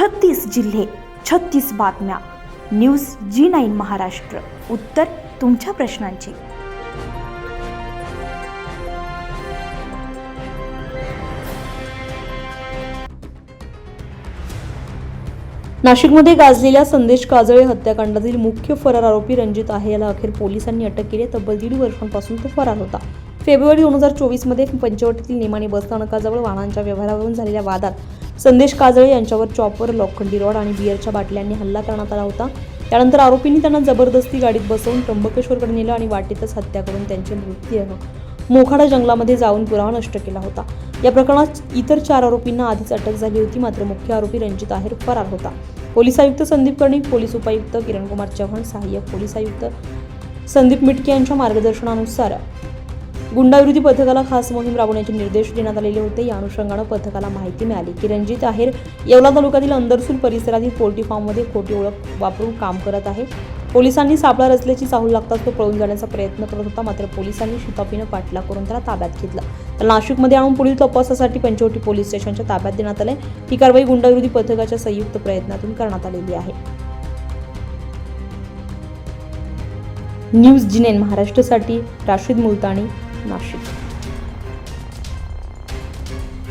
छत्तीस जिल्हे छत्तीस बातम्या. News G nine Maharashtra. उत्तर तुमच्या प्रश्नांची. नाशिकमध्ये गाजलेल्या संदेश काजळे हत्याकांडातील मुख्य फरार आरोपी रणजित आहे. याला अखेर पोलिसांनी अटक केली तब्बल दीड वर्षांपासून तो फरार होता. फेब्रुवारी दोन हजार चोवीसमध्ये पंचवटीतील नेमाने बसस्थानकाजवळ वाहनांच्या व्यवहारावरून झालेल्या वादात संदेश काजळे यांच्यावर चॉपर लोखंडी रॉड आणि बियरच्या बाटल्यांनी हल्ला करण्यात आला होता. त्यानंतर आरोपींनी त्यांना जबरदस्ती गाडीत बसवून त्र्यंबकेश्वरकडे नेलं आणि वाटेतच हत्या करून त्यांचे मृत्यू मोखाडा जंगलामध्ये जाऊन पुरावा नष्ट केला होता. या प्रकरणात इतर चार आरोपींना आधीच अटक झाली होती मात्र मुख्य आरोपी रणजित आहेर फरार होता. पोलीस आयुक्त संदीप कर्णिक पोलीस उपायुक्त किरणकुमार चव्हाण सहाय्यक पोलीस आयुक्त संदीप मिटके यांच्या मार्गदर्शनानुसार गुंडाविरोधी पथकाला खास मोहीम राबवण्याचे निर्देश देण्यात आलेले होते. या अनुषंगानं पथकाला माहिती मिळाली की रणजित आहेर येवला तालुक्यातील अंदरसूल परिसरातील पोल्ट्री फार्ममध्ये खोटी ओळख वापरून काम करत आहे. पोलिसांनी सापळा रचल्याची चाहूल लागताच तो पळून जाण्याचा प्रयत्न करत होता मात्र पोलिसांनी शिताफीनं पाठलाग करून त्याला ताब्यात घेतला. तर नाशिकमध्ये आणून पुढील तपासासाठी पंचवटी पोलीस स्टेशनच्या ताब्यात देण्यात आले ही कारवाई गुंडाविरोधी पथकाच्या संयुक्त प्रयत्नातून करण्यात आलेली आहे. न्यूज जिनेन महाराष्ट्रासाठी राशीद मुलतानी 那是